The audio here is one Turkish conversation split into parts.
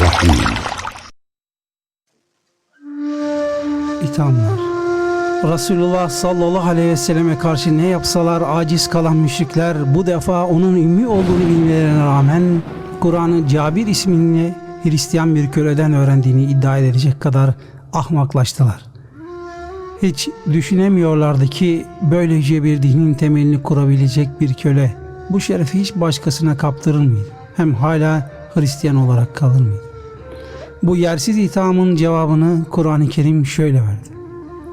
Rahim İthamlar Resulullah sallallahu aleyhi ve selleme karşı ne yapsalar aciz kalan müşrikler bu defa onun ümmi olduğunu bilmelerine rağmen Kur'an'ı Cabir isminle Hristiyan bir köleden öğrendiğini iddia edilecek kadar ahmaklaştılar. Hiç düşünemiyorlardı ki böylece bir dinin temelini kurabilecek bir köle bu şerefi hiç başkasına kaptırır mıydı? Hem hala Hristiyan olarak kalır mıydı? Bu yersiz ithamın cevabını Kur'an-ı Kerim şöyle verdi.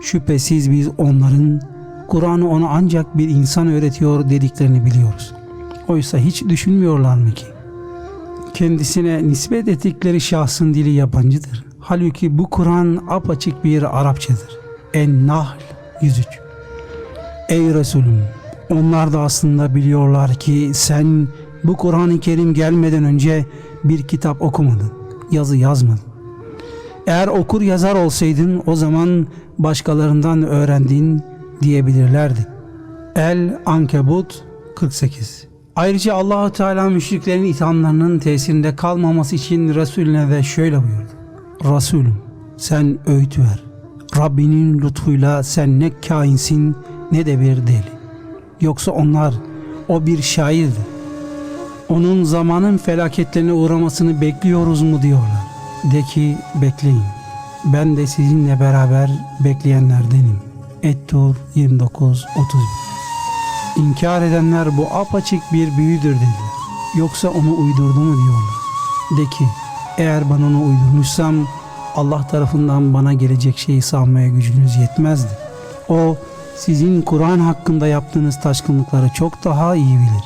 Şüphesiz biz onların Kur'an'ı ona ancak bir insan öğretiyor dediklerini biliyoruz. Oysa hiç düşünmüyorlar mı ki? Kendisine nispet ettikleri şahsın dili yabancıdır. Halbuki bu Kur'an apaçık bir Arapçadır. En-Nahl 103 Ey Resulüm! Onlar da aslında biliyorlar ki sen bu Kur'an-ı Kerim gelmeden önce bir kitap okumadın, yazı yazmadın. Eğer okur yazar olsaydın o zaman başkalarından öğrendin diyebilirlerdi. El Ankebut 48 Ayrıca Allahu Teala müşriklerin ithamlarının tesirinde kalmaması için Resulüne de şöyle buyurdu. Resulüm sen öğüt ver. Rabbinin lütfuyla sen ne kainsin ne de bir deli. Yoksa onlar o bir şairdi. Onun zamanın felaketlerine uğramasını bekliyoruz mu diyorlar. De ki bekleyin. Ben de sizinle beraber bekleyenlerdenim. Ettur 29 31 İnkar edenler bu apaçık bir büyüdür dediler. Yoksa onu uydurdu mu diyorlar. De ki eğer ben onu uydurmuşsam Allah tarafından bana gelecek şeyi savmaya gücünüz yetmezdi. O sizin Kur'an hakkında yaptığınız taşkınlıkları çok daha iyi bilir.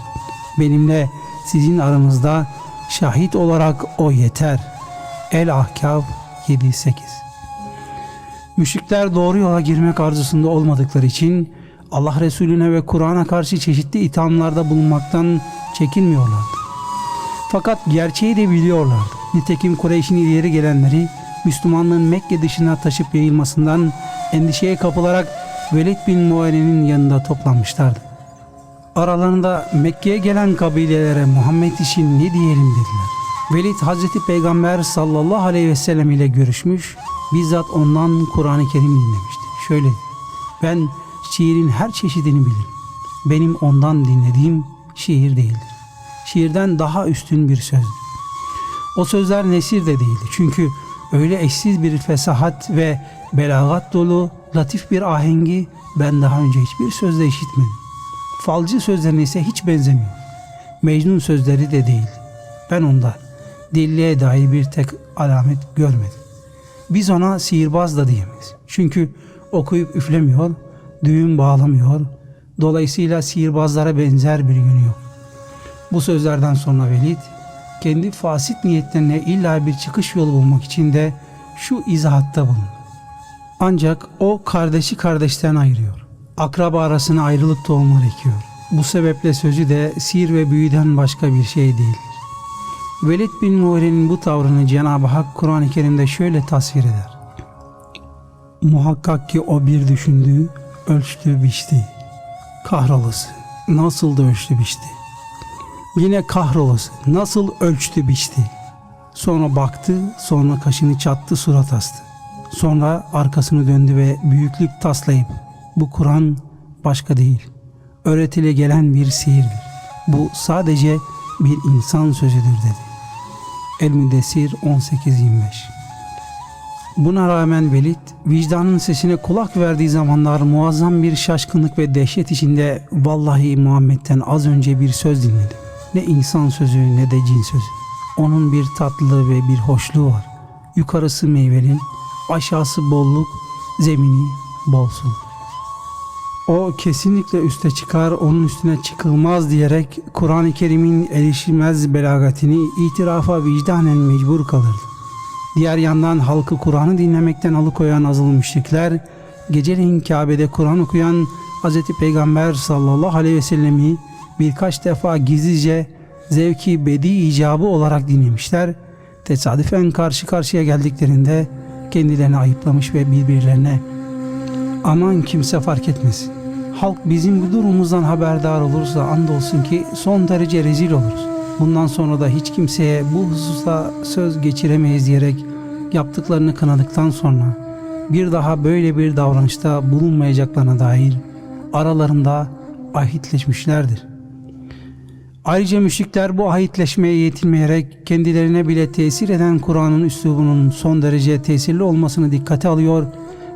Benimle sizin aranızda şahit olarak o yeter. El Ahkab 7-8 Müşrikler doğru yola girmek arzusunda olmadıkları için Allah Resulüne ve Kur'an'a karşı çeşitli ithamlarda bulunmaktan çekinmiyorlardı. Fakat gerçeği de biliyorlardı. Nitekim Kureyş'in ileri gelenleri Müslümanlığın Mekke dışına taşıp yayılmasından endişeye kapılarak Velid bin Muare'nin yanında toplanmışlardı. Aralarında Mekke'ye gelen kabilelere Muhammed için ne diyelim dediler. Velid Hazreti Peygamber sallallahu aleyhi ve sellem ile görüşmüş, bizzat ondan Kur'an-ı Kerim dinlemişti. Şöyle, ben şiirin her çeşidini bilirim. Benim ondan dinlediğim şiir değildir. Şiirden daha üstün bir sözdür. O sözler nesir de değildi. Çünkü öyle eşsiz bir fesahat ve belagat dolu latif bir ahengi ben daha önce hiçbir sözde işitmedim. Falcı sözlerine ise hiç benzemiyor. Mecnun sözleri de değil. Ben onda dilliğe dair bir tek alamet görmedim. Biz ona sihirbaz da diyemeyiz. Çünkü okuyup üflemiyor, düğün bağlamıyor. Dolayısıyla sihirbazlara benzer bir yönü yok. Bu sözlerden sonra Velid kendi fasit niyetlerine illa bir çıkış yolu bulmak için de şu izahatta bulundu. Ancak o kardeşi kardeşten ayırıyor. Akraba arasına ayrılık tohumları ekiyor. Bu sebeple sözü de sihir ve büyüden başka bir şey değildir. Velid bin Muğre'nin bu tavrını Cenab-ı Hak Kur'an-ı Kerim'de şöyle tasvir eder. Muhakkak ki o bir düşündü, ölçtü, biçti. Kahrolası, nasıl da ölçtü, biçti. Yine kahrolası, nasıl ölçtü, biçti. Sonra baktı, sonra kaşını çattı, surat astı. Sonra arkasını döndü ve büyüklük taslayıp, bu Kur'an başka değil, öğretile gelen bir sihirdir. Bu sadece bir insan sözüdür dedi. El-Müddessir 18-25 Buna rağmen Velid, vicdanın sesine kulak verdiği zamanlar muazzam bir şaşkınlık ve dehşet içinde vallahi Muhammed'den az önce bir söz dinledim. Ne insan sözü ne de cin sözü. Onun bir tatlılığı ve bir hoşluğu var. Yukarısı meyveli, aşağısı bolluk, zemini bol su. O kesinlikle üste çıkar, onun üstüne çıkılmaz diyerek Kur'an-ı Kerim'in erişilmez belagatini itirafa vicdanen mecbur kalırdı. Diğer yandan halkı Kur'an'ı dinlemekten alıkoyan azılı müşrikler, geceleyin Kabe'de Kur'an okuyan Hz. Peygamber sallallahu aleyhi ve sellemi birkaç defa gizlice zevki bedi icabı olarak dinlemişler. Tesadüfen karşı karşıya geldiklerinde kendilerini ayıplamış ve birbirlerine aman kimse fark etmesin. Halk bizim bu durumumuzdan haberdar olursa andolsun ki son derece rezil oluruz. bundan sonra da hiç kimseye bu hususta söz geçiremeyiz diyerek yaptıklarını kınadıktan sonra bir daha böyle bir davranışta bulunmayacaklarına dair aralarında ahitleşmişlerdir. Ayrıca müşrikler bu ahitleşmeye yetinmeyerek kendilerine bile tesir eden Kur'an'ın üslubunun son derece tesirli olmasını dikkate alıyor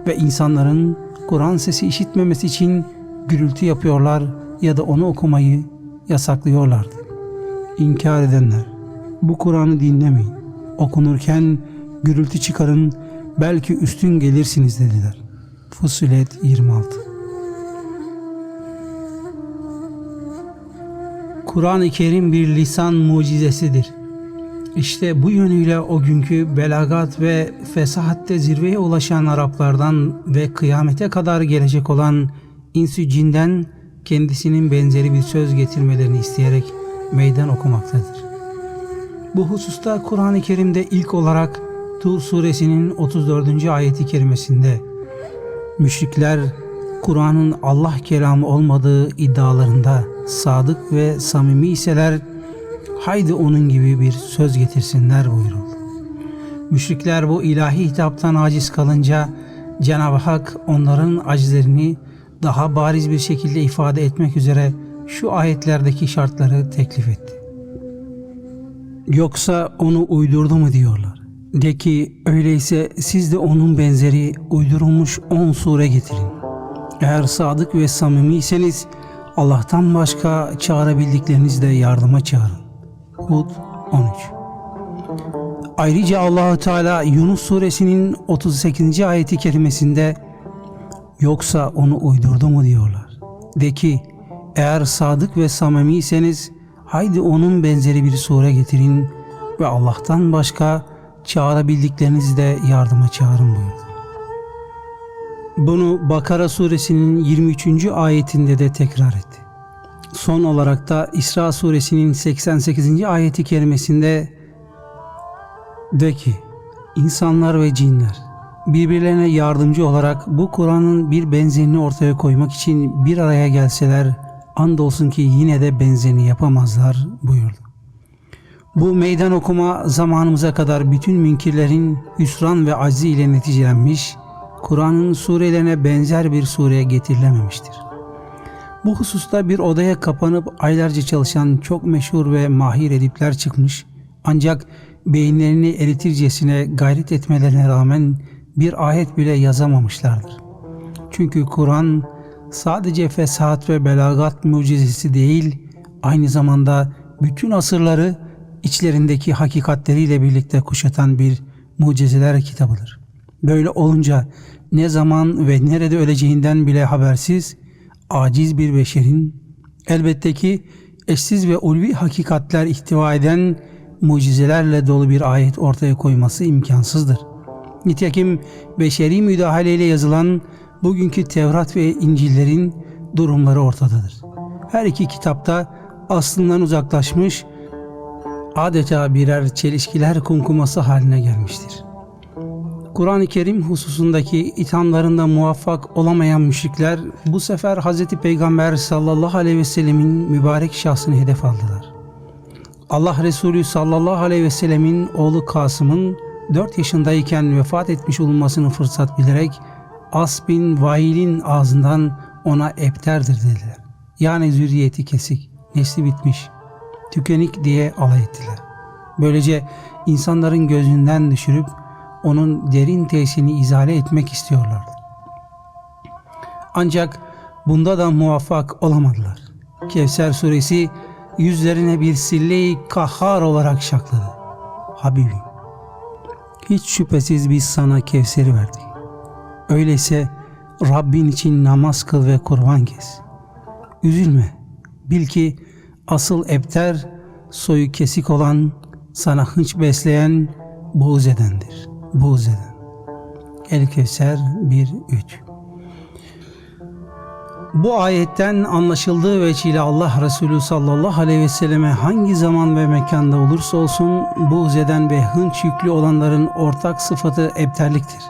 ve insanların Kur'an sesi işitmemesi için gürültü yapıyorlar ya da onu okumayı yasaklıyorlardı. İnkar edenler, bu Kur'an'ı dinlemeyin. Okunurken gürültü çıkarın, belki üstün gelirsiniz dediler. Fussilet 26 Kur'an-ı Kerim bir lisan mucizesidir. İşte bu yönüyle o günkü belagat ve fesahatte zirveye ulaşan Araplardan ve kıyamete kadar gelecek olan insü cinden kendisinin benzeri bir söz getirmelerini isteyerek meydan okumaktadır. Bu hususta Kur'an-ı Kerim'de ilk olarak Tur suresinin 34. ayeti kerimesinde müşrikler Kur'an'ın Allah kelamı olmadığı iddialarında sadık ve samimi iseler haydi onun gibi bir söz getirsinler buyuruldu. Müşrikler bu ilahi hitaptan aciz kalınca Cenab-ı Hak onların acizlerini daha bariz bir şekilde ifade etmek üzere şu ayetlerdeki şartları teklif etti. Yoksa onu uydurdu mu diyorlar. De ki öyleyse siz de onun benzeri uydurulmuş on sure getirin. Eğer sadık ve samimiyseniz Allah'tan başka çağırabildiklerinizle yardıma çağırın. Hud 13 Ayrıca Allahu Teala Yunus suresinin 38. ayeti kerimesinde yoksa onu uydurdu mu diyorlar. De ki eğer sadık ve samimiyseniz haydi onun benzeri bir sure getirin ve Allah'tan başka çağırabildiklerinizle yardıma çağırın buyurdu. Bunu Bakara suresinin 23. ayetinde de tekrar etti. Son olarak da İsra suresinin 88. ayeti kerimesinde de ki insanlar ve cinler birbirlerine yardımcı olarak bu Kur'an'ın bir benzerini ortaya koymak için bir araya gelseler andolsun ki yine de benzerini yapamazlar buyurdu. Bu meydan okuma zamanımıza kadar bütün münkirlerin hüsran ve aczi ile neticelenmiş, Kur'an'ın surelerine benzer bir sureye getirilememiştir. Bu hususta bir odaya kapanıp aylarca çalışan çok meşhur ve mahir edipler çıkmış ancak beyinlerini eritircesine gayret etmelerine rağmen bir ayet bile yazamamışlardır. Çünkü Kur'an sadece fesahat ve belagat mucizesi değil, aynı zamanda bütün asırları içlerindeki hakikatleriyle birlikte kuşatan bir mucizeler kitabıdır. Böyle olunca ne zaman ve nerede öleceğinden bile habersiz, aciz bir beşerin elbette ki eşsiz ve ulvi hakikatler ihtiva eden mucizelerle dolu bir ayet ortaya koyması imkansızdır. Nitekim beşeri müdahaleyle yazılan bugünkü Tevrat ve İncil'lerin durumları ortadadır. Her iki kitapta aslından uzaklaşmış, adeta birer çelişkiler kumkuması haline gelmiştir. Kur'an-ı Kerim hususundaki ithamlarında muvaffak olamayan müşrikler bu sefer Hz. Peygamber sallallahu aleyhi ve sellemin mübarek şahsını hedef aldılar. Allah Resulü sallallahu aleyhi ve sellemin oğlu Kasım'ın 4 yaşındayken vefat etmiş olmasını fırsat bilerek As bin Vail'in ağzından ona epterdir dediler. Yani zürriyeti kesik, nesli bitmiş, tükenik diye alay ettiler. Böylece insanların gözünden düşürüp onun derin tesirini izale etmek istiyorlardı. Ancak bunda da muvaffak olamadılar. Kevser suresi yüzlerine bir sille-i kahhar olarak şakladı. Habibim, hiç şüphesiz biz sana Kevser'i verdik. Öyleyse Rabbin için namaz kıl ve kurban kes. Üzülme, bil ki asıl ebter soyu kesik olan, sana hınç besleyen buğz edendir. Buğz eden. El Kevser 1-3 bu ayetten anlaşıldığı veçile Allah Resulü sallallahu aleyhi ve selleme hangi zaman ve mekanda olursa olsun buğz eden ve hınç yüklü olanların ortak sıfatı ebterliktir.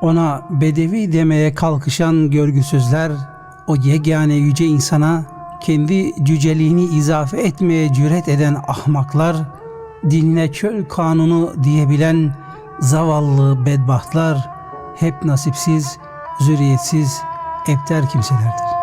Ona bedevi demeye kalkışan görgüsüzler o yegane yüce insana kendi cüceliğini izafe etmeye cüret eden ahmaklar, dinine çöl kanunu diyebilen zavallı bedbahtlar hep nasipsiz, zürriyetsiz, ebter kimselerdir.